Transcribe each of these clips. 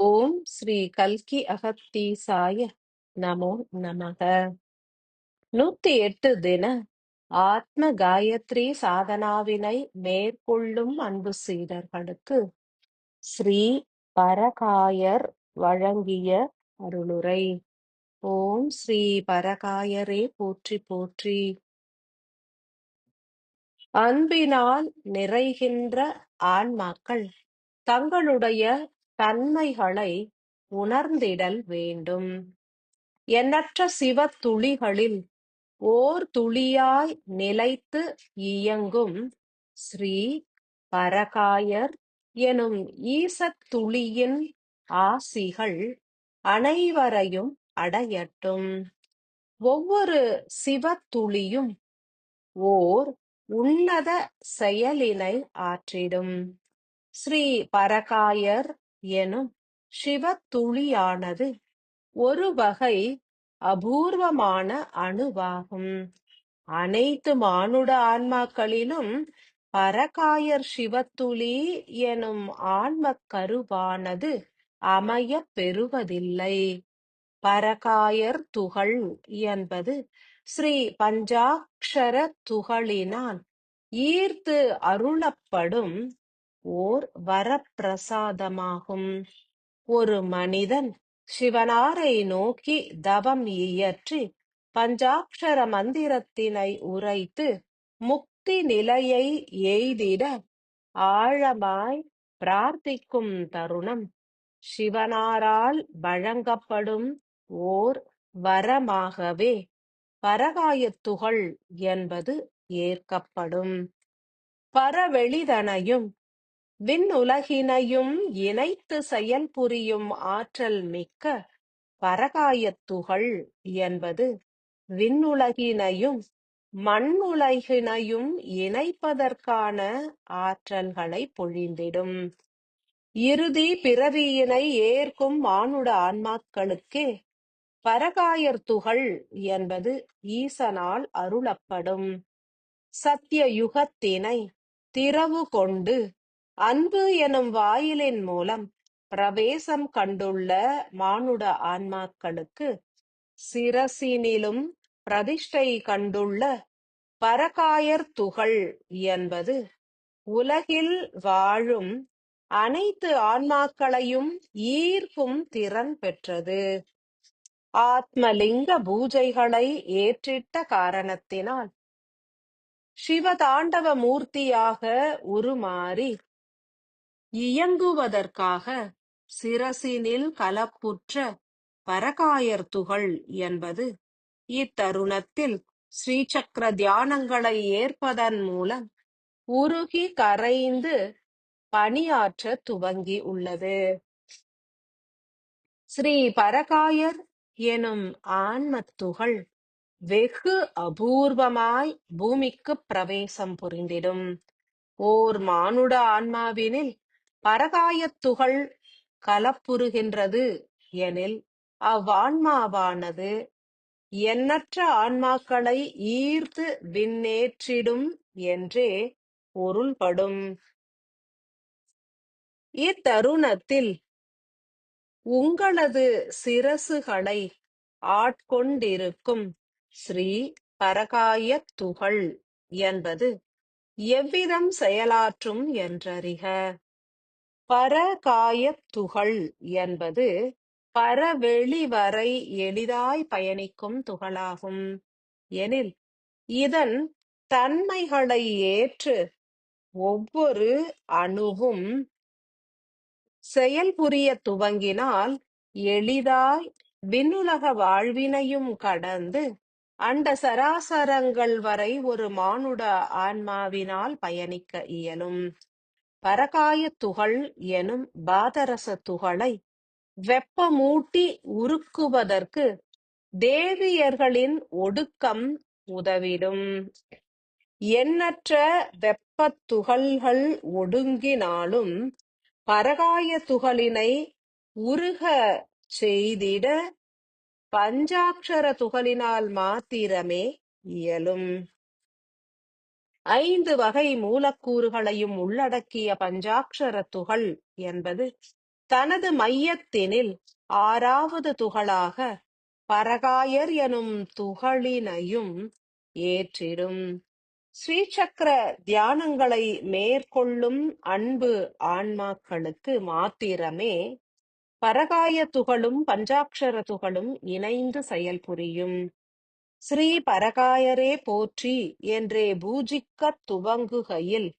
ஓம் ஸ்ரீ கல்கி அகத்தீசாய நமோ நமக. நூத்தி எட்டு தின ஆத்ம காயத்ரி சாதனாவினை மேற்கொள்ளும் அன்பு சீடர்களுக்கு ஸ்ரீ பரகாயர் வழங்கிய அருளுரை. ஓம் ஸ்ரீ பரகாயரே போற்றி போற்றி. அன்பினால் நிறைகின்ற ஆன்மாக்கள் தங்களுடைய தன்மைகளை உணர்ந்திடல் வேண்டும். எண்ணற்ற சிவ துளிகளில் ஓர் துளியாய் நிலைத்து இயங்கும் ஸ்ரீ பரகாயர் எனும் ஈசத் துளியின் ஆசிகள் அனைவரையும் அடையட்டும். ஒவ்வொரு சிவத்துளியும் ஓர் உன்னத செயலினை ஆற்றிடும். ஸ்ரீ பரகாயர் எனும் சிவத்துளியானது ஒரு வகை அபூர்வமான அணுவாகும். அனைத்து மானுட ஆன்மாக்களிலும் பரகாயர் சிவத்துளி எனும் ஆன்மக் கருவானது அமையப் பெறுவதில்லை. பரகாயர் துகள் என்பது ஸ்ரீ பஞ்சாக்ஷர துகளினால் ஈர்த்து அருளப்படும் ஓர் வரப்பிரசாதமாகும். ஒரு மனிதன் சிவனாரை நோக்கி தவம் இயற்றி பஞ்சாக்ஷர மந்திரத்தினை உரைத்து முக்தி நிலையை எய்திட ஆழமாய் பிரார்த்திக்கும் தருணம். சிவனாரால் வழங்கப்படும் ஓர் வரமாகவே பரகாயத்துகள் என்பது ஏற்கப்படும். பரவெளிதனையும் விண்ணுலகினையும் இணைத்து செயல்புரியும் ஆற்றல் மிக்க பரகாயத்துகள் என்பது விண்ணுலகினையும் மண்ணுலகினையும் இணைப்பதற்கான ஆற்றல்களை பொழிந்திடும். இறுதி பிறவியினை ஏற்கும் மானுட ஆன்மாக்களுக்கே பரகாயர் துகள் என்பது ஈசனால் அருளப்படும். சத்திய யுகத்தினை திறவு கொண்டு அன்பு எனும் வாயிலின் மூலம் பிரவேசம் கண்டுள்ள மானுட ஆன்மாக்களுக்கு சிரசினிலும் பிரதிஷ்டை கண்டுள்ள பரகாயர் துகள் என்பது உலகில் வாழும் அனைத்து ஆன்மாக்களையும் ஈர்க்கும் திறன் பெற்றது. ஆத்மலிங்க பூஜைகளை ஏற்றிட்ட காரணத்தினால் சிவதாண்டவ மூர்த்தியாக உருமாறி இயங்குவதற்காக சிரசினில் கலப்புற்ற பரகாயர் துகள் என்பது இத்தருணத்தில் ஸ்ரீசக்கர தியானங்களை ஏற்பதன் மூலம் உருகி கரைந்து பணியாற்ற துவங்கி உள்ளது. ஸ்ரீ பரகாயர் எனும் ஆன்மத்துகள் வெகு அபூர்வமாய் பூமிக்கு பிரவேசம் புரிந்திடும். ஓர் மானுட ஆன்மாவினில் பரகாயத்துகள் கலப்புறுகின்றது. எனில் அவ்வான்மாவானது எண்ணற்ற ஆன்மாக்களை ஈர்த்து விண்ணேற்றிடும் என்றே பொருள்படும். இத்தருணத்தில் உங்களது சிரசுகளை ஆட்கொண்டிருக்கும் ஸ்ரீ பரகாயத் துகள் என்பது எவ்விதம் செயலாற்றும் என்றறிக. பரகாயத் துகள் என்பது பரவெளி வரை எளிதாய் பயணிக்கும் துகளாகும். எனில் இதன் தன்மைகளை ஏற்று ஒவ்வொரு அணுவும் செயல்புரிய துவங்கினால் எளிதாய் விண்ணுலக வாழ்வினையும் கடந்து அண்ட சராசரங்கள் வரை ஒரு மானுட ஆன்மாவினால் பயணிக்க இயலும். பரகாய துகள் எனும் பாதரச துகளை வெப்பமூட்டி உருக்குவதற்கு தேவியர்களின் ஒடுக்கம் உதவிடும். எண்ணற்ற வெப்பத் துகள்கள் ஒடுங்கினாலும் பரகாய துகளினை உருக செய்திட பஞ்சாட்சர துகளினால் மாத்திரமே இயலும். ஐந்து வகை மூலக்கூறுகளையும் உள்ளடக்கிய பஞ்சாட்சர துகள் என்பது தனது மையத்தினில் ஆறாவது துகளாக பரகாயர் எனும் துகளினையும் ஏற்றிடும். ஸ்ரீசக்கர தியானங்களை மேற்கொள்ளும் அன்பு ஆன்மாக்களுக்கு மாத்திரமே பரகாய துகளும் பஞ்சாட்சர துகளும் இணைந்து செயல்புரியும். ஸ்ரீ பரகாயரே போற்றி என்றே பூஜிக்கத் துவங்குகையில்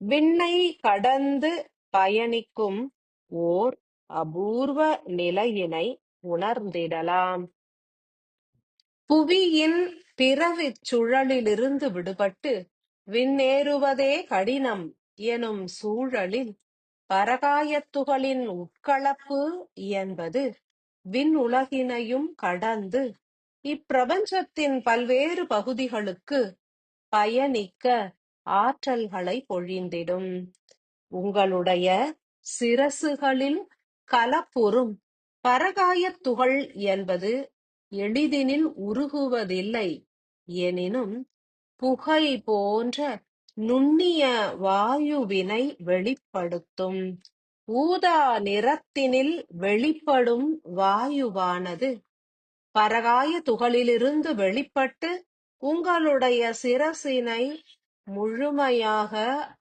விண்ணை கடந்து பயணிக்கும் ஓர் அபூர்வ நிலையினை உணர்ந்திடலாம். புவியின் பிறவிச் சுழலிலிருந்து விடுபட்டு விண்ணேறுவதே கடினம் எனும் சூழலில் பரகாயத்துகளின் உட்கலப்பு என்பது விண் உலகினையும் கடந்து இப்பிரபஞ்சத்தின் பல்வேறு பகுதிகளுக்கு பயணிக்க ஆற்றல்களை பொழிந்திடும். உங்களுடைய சிரசுகளில் கலப்புறும் பரகாயத் துகள் என்பது எளிதினில் உருகுவதில்லை. எனினும் புகை போன்ற நுண்ணிய வாயுவினை வெளிப்படுத்தும். ஊதா நிறத்தினில் வெளிப்படும் வாயுவானது பரகாய துகளிலிருந்து வெளிப்பட்டு உங்களுடைய சிரசினை முழுமையாக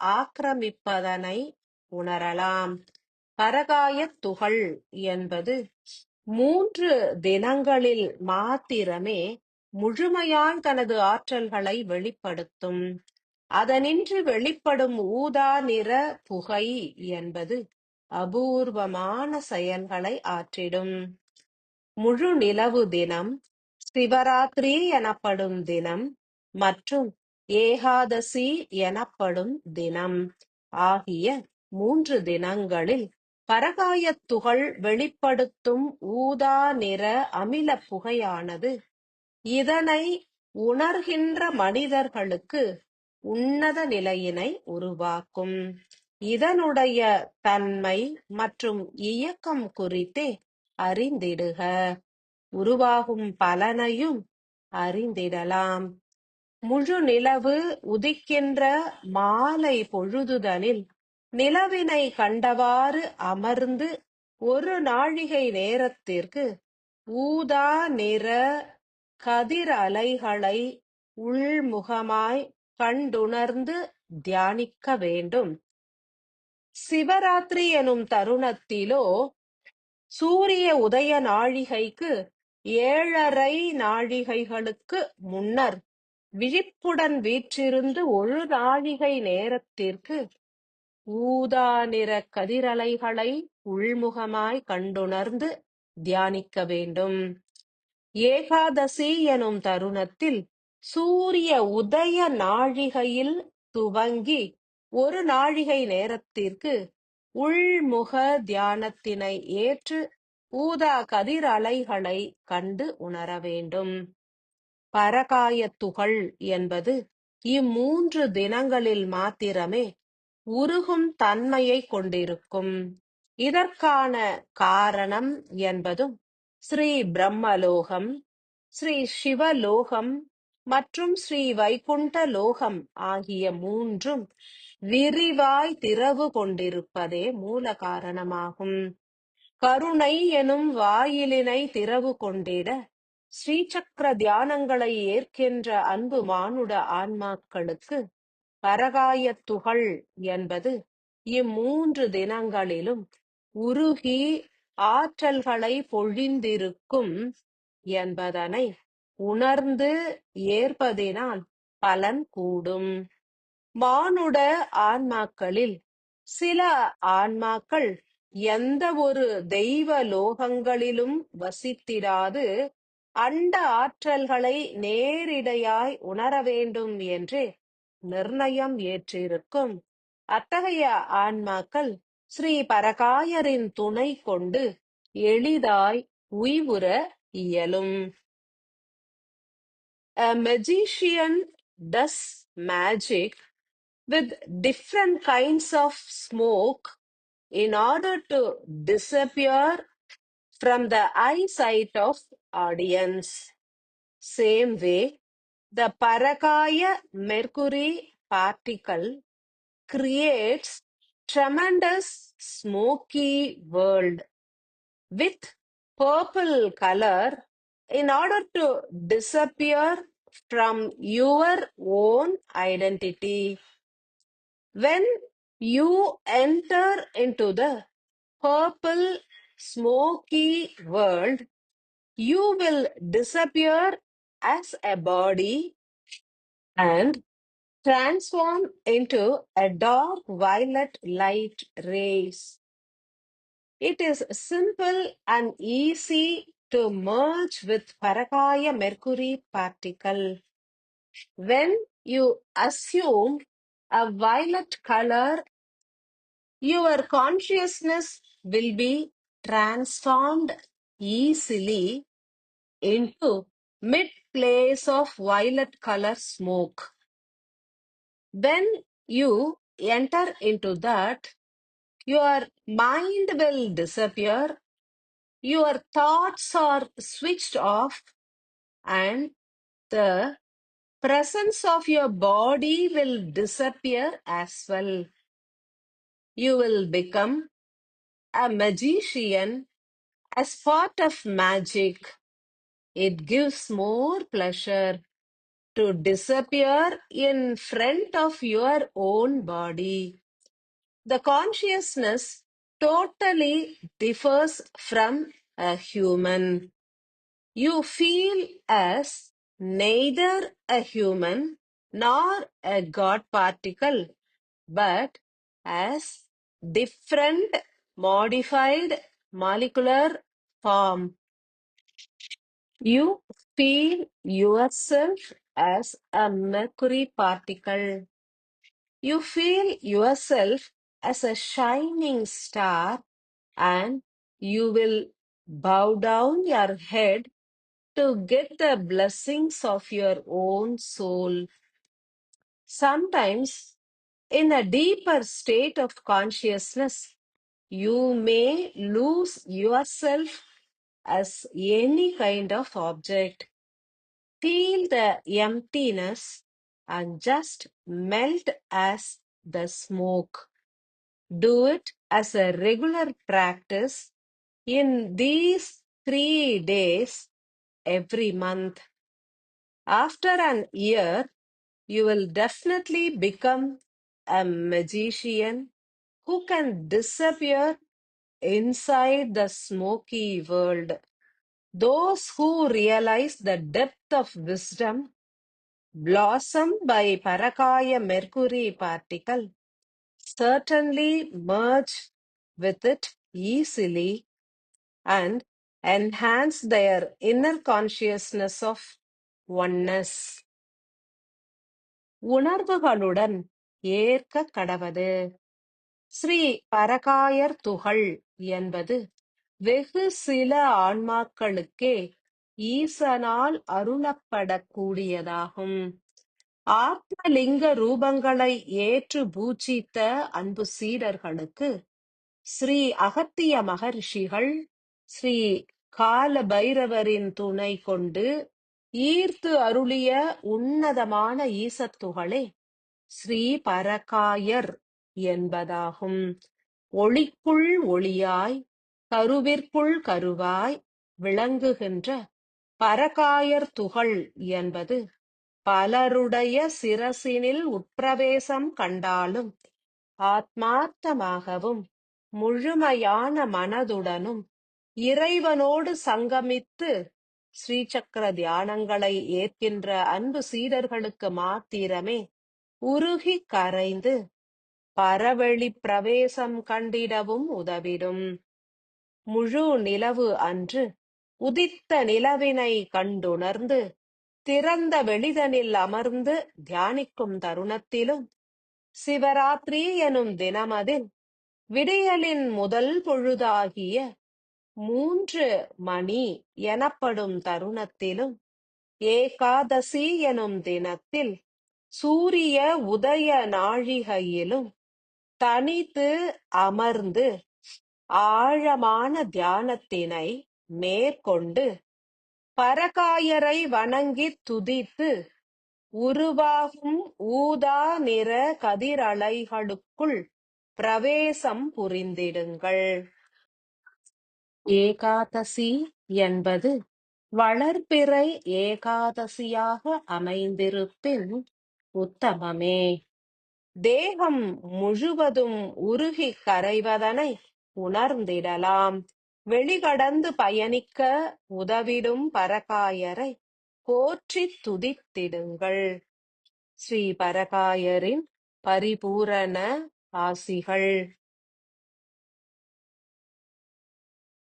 ஆக்கிரமிப்பதனை உணரலாம். பரகாயத் துகள் என்பது மூன்று தினங்களில் மாத்திரமே முழுமையாய் தனது ஆற்றல்களை வெளிப்படுத்தும். அதனின்று வெளிப்படும் ஊதா நிற புகை என்பது அபூர்வமான செயல்களை ஆற்றிடும். முழு நிலவு தினம் சிவராத்திரி எனப்படும் தினம் மற்றும் ஏகாதசி எனப்படும் தினம் ஆகிய மூன்று தினங்களில் பரகாயத் துகள் வெளிப்படுத்தும் ஊதா நிற அமில புகையானது இதனை உணர்கின்ற மனிதர்களுக்கு உன்னத நிலையினை உருவாக்கும். இதனுடைய தன்மை மற்றும் இயக்கம் குறித்தே அறிந்திடுக. உருவாகும் பலனையும் அறிந்திடலாம். முழு நிலவு உதிக்கின்ற மாலை பொழுதுதலில் நிலவினை கண்டவாறு அமர்ந்து ஒரு நாழிகை நேரத்திற்கு ஊதா நிற கதிர் அலைகளை உள்முகமாய் கண்டுணர்ந்து தியானிக்க வேண்டும். சிவராத்திரி எனும் தருணத்திலோ சூரிய உதய நாழிகைக்கு ஏழரை நாழிகைகளுக்கு முன்னர் விழிப்புடன் வீற்றிருந்து ஒரு நாழிகை நேரத்திற்கு ஊதா நிற கதிரலைகளை உள்முகமாய் கண்டுணர்ந்து தியானிக்க வேண்டும். ஏகாதசி எனும் தருணத்தில் சூரிய உதய நாழிகையில் துவங்கி ஒரு நாழிகை நேரத்திற்கு உள்முக தியானத்தினை ஏற்று ஊதா கதிர் அலைகளை கண்டு உணர வேண்டும். பரகாயத் துகள் என்பது இம்மூன்று தினங்களில் மாத்திரமே உருகும் தன்மையை கொண்டிருக்கும். இதற்கான காரணம் என்பதும் ஸ்ரீ பிரம்மலோகம் ஸ்ரீ சிவலோகம் மற்றும் ஸ்ரீ வைகுண்ட லோகம் ஆகிய மூன்றும் விரிவாய் திறவு கொண்டிருப்பதே மூல காரணமாகும். கருணை எனும் வாயிலினை திறவு கொண்டிட ஸ்ரீசக்கர தியானங்களை ஏற்கின்ற அன்பு மானுட ஆன்மாக்களுக்கு பரகாயத்துகள் என்பது இம்மூன்று தினங்களிலும் உருகி ஆற்றல்களை பொழிந்திருக்கும் என்பதனை உணர்ந்து ஏற்பதினால் பலன் கூடும். மானுட ஆன்மாக்களில் சில ஆன்மாக்கள் எந்த ஒரு தெய்வ லோகங்களிலும் வசித்திடாது அண்ட ஆற்றல்களை நேரிடையாய் உணர வேண்டும் என்று நிர்ணயம் ஏற்றிருக்கும். அத்தகைய ஆன்மாக்கள் ஸ்ரீ பரகாயரின் துணை கொண்டு எளிதாய் உய்வுற இயலும். A magician does magic with different kinds of smoke in order to disappear from the eyesight of audience. Same way, the Parakaya mercury particle creates tremendous smoky world with purple color in order to disappear from your own identity. When you enter into the purple smoky world, you will disappear as a body and transform into a dark violet light rays. It is simple and easy to merge with Parakaya mercury particle. When you assume a violet color, your consciousness will be transformed easily into mid place of violet color smoke. When you enter into that, your mind will disappear, your thoughts are switched off, and the presence of your body will disappear as well. You will become a magician as part of magic. It gives more pleasure to disappear in front of your own body. The consciousness totally differs from a human. You feel as neither a human nor a God particle, but as different modified molecular form. You feel yourself as a mercury particle. You feel yourself as a shining star and you will bow down your head to get the blessings of your own soul. Sometimes, in a deeper state of consciousness, you may lose yourself as any kind of object. Feel the emptiness and just melt as the smoke. Do it as a regular practice in these three days every month. After an year, you will definitely become a magician who can disappear inside the smoky world. Those who realize the depth of wisdom blossom by Parakaya mercury particle certainly merge with it easily and enhance their inner consciousness of oneness. உணர்வுகளுடன் ஏற்க கடவது ஸ்ரீ பரகாயர் துகள் என்பது வெகு சில ஆன்மாக்களுக்கே ஈசனால் அருளப்படக்கூடியதாகும் ஆத்மலிங்க ரூபங்களை ஏற்று பூஜித்த அன்பு சீடர்களுக்கு ஸ்ரீ அகத்திய மகர்ஷிகள் ஸ்ரீ கால பைரவரின் துணை கொண்டு ஈர்த்து அருளிய உன்னதமான ஈசத்துகளே ஸ்ரீ பரகாயர் என்பதாகும். ஒளிக்குள் ஒளியாய் கருவிற்குள் கருவாய் விளங்குகின்ற பரகாயர் துகள் என்பது பலருடைய சிரசினில் உட்பிரவேசம் கண்டாலும் ஆத்மார்த்தமாகவும் முழுமையான மனதுடனும் இறைவனோடு சங்கமித்து ஸ்ரீசக்கர தியானங்களை ஏற்கின்ற அன்பு சீடர்களுக்கு மாத்திரமே உருகி கரைந்து பரவெளி பிரவேசம் கண்டிடவும் உதவிடும். முழு நிலவு அன்று உதித்த நிலவினை கண்டுணர்ந்து திறந்த வெளிதனில் அமர்ந்து தியானிக்கும் தருணத்திலும் சிவராத்திரி எனும் தினமதில் விடியலின் முதல் பொழுதாகிய மூன்று மணி எனப்படும் தருணத்திலும் ஏகாதசி எனும் தினத்தில் சூரிய உதய நாழிகையிலும் தனித்து அமர்ந்து ஆழமான தியானத்தினை மேற்கொண்டு பரகாயரை வணங்கித் துதித்து உருவாகும் ஊதா நிற கதிரலைகளுக்குள் பிரவேசம் புரிந்திடுங்கள். ஏகாதசி என்பது வளர்பிறை ஏகாதசியாக அமைந்திருப்பின் உத்தமமே. தேகம் முழுவதும் உருகி கரைவதனை உணர்ந்திடலாம். வெளிகடந்து பயணிக்க உதவிடும் பரகாயரை போற்றித் துதித்திடுங்கள். ஸ்ரீ பரகாயரின் பரிபூரண ஆசிகள்.